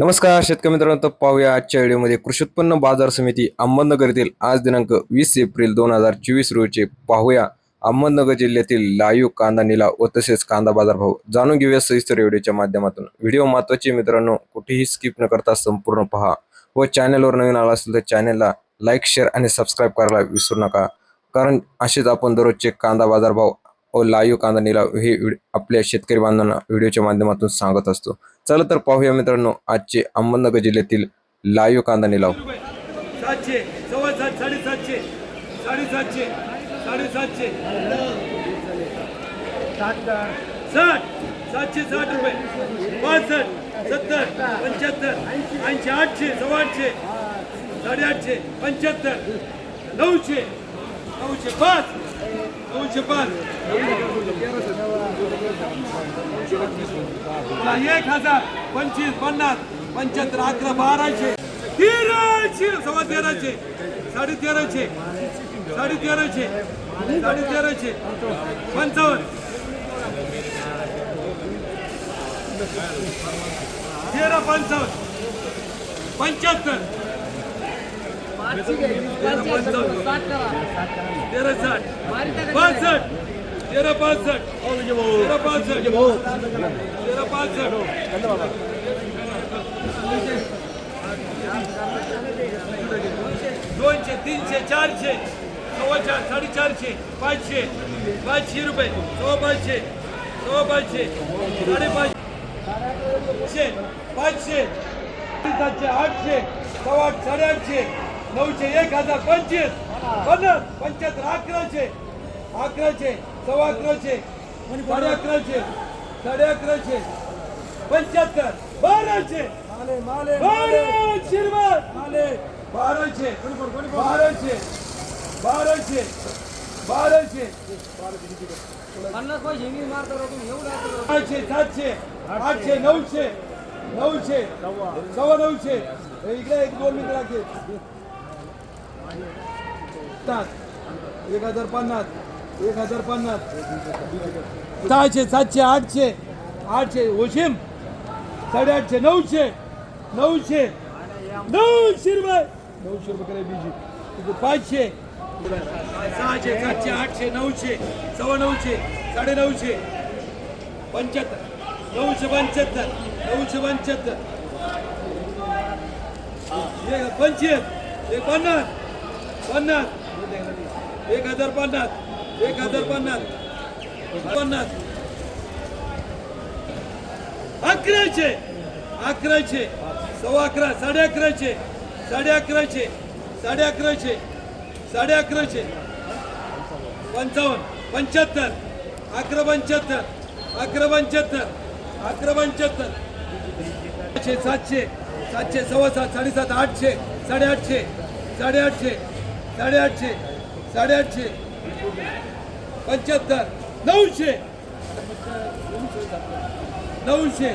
नमस्कार शेतकरी मित्रांनो तर पाहूया आजच्या व्हिडिओमध्ये. कृषी उत्पन्न बाजार समिती अहमदनगर येथील आज दिनांक वीस एप्रिल दोन हजार चोवीस रोजीचे पाहूया. अहमदनगर जिल्ह्यातील लाईव्ह कांदा निलाव व तसेच कांदा बाजार भाव जाणून घेऊया सविस्तर व्हिडिओच्या माध्यमातून. व्हिडिओ महत्त्वाचे मित्रांनो कुठेही स्किप न करता संपूर्ण पहा व चॅनलवर नवीन आला असेल तर चॅनलला लाईक शेअर आणि सबस्क्राईब करायला विसरू नका. कारण असेच आपण दररोजचे कांदा बाजार भाव व लाईव्ह कांदा निलाव हे आपल्या शेतकरी बांधवांना व्हिडिओच्या माध्यमातून सांगत असतो. चला तर पाहूया मित्रांनो आजचे अहमदनगर जिल्ह्यातील लाईव्ह कांदा निलाव सातशे सव्वा सात साडेसातशे साडेसातशे साडेसातशे. साठ सातशे साठ रुपये. पासष्ट सत्तर पंच्याहत्तर ऐंशी आठशे सव्वा आठशे साडेआठशे पंच्याहत्तर नऊशे नऊशे पाच. नऊशे एक हजार पंचवीस पन्नास पंच्याहत्तर अकरा बाराशे. तेराशे सव्वा तेराशे साडे तेराशे साडे तेराशे साडे तेराशे पंचावन्न. तेरा पंचावन्न पंच्याहत्तर. तेरा पंचावन्न तेरा साठ पासष्ट तेरा पासष्ट तेरा पासष्ट तेरा पासष्ट दोनशे तीनशे चारशे सव्वा चार साडेचारशे पाचशे पाचशे रुपये सव्वा पाचशे सव्वा पाचशे साडेपाचशे पाचशे सातशे आठशे सव्वा आठ साडेआठशे नऊशे एक हजार पंचवीस पन्नास पंच्याहत्तर अकराशे अकराशे सव्वा अकराशे साडे अकराशे साडे अकराशे पंच्याहत्तर बाराशे बाराशे रुपये बाराशे बाराशे बाराशे बाराशे पन्नास पैसे मी मारतो राव तुम्ही एवढं असं राव. आठशे सातशे आठशे नऊशे नऊशे सव्वा नऊशे हे इकडे एक दोन मिनिटं लागते एक हजार पन्नास. एक हजार पन्नास. सहाशे सातशे आठशे. आठशे ओशिम साडेआठशे नऊशे. नऊशे. नऊशे रुपये. नऊशे रुपये करायला बीजी. तिथे पाचशे. सहाशे सातशे आठशे नऊशे. सव्वा नऊशे. साडे नऊशे. पंच्याहत्तर. नऊशे पंच्याहत्तर. नऊशे पंच्याहत्तर. एक पंचवीस एक पन्नास. पन्नास. एक हजार पन्नास. एक हजार पन्नास. पन्नास. अकराशे. अकराशे. सव्वा अकरा. साडे अकराशे. साडे अकराशे. साडे अकराशे. साडे अकराशे. पंचावन्न. पंच्याहत्तर. अकरा पंच्याहत्तर. अकरा पंच्याहत्तर. अकरा पंच्याहत्तर. सातशे. सातशे. सातशे. सव्वा सात. साडेसात. आठशे. साडेआठशे. साडेआठशे. साडेआठशे साडेआठशे पंच्याहत्तर नऊशे नऊशे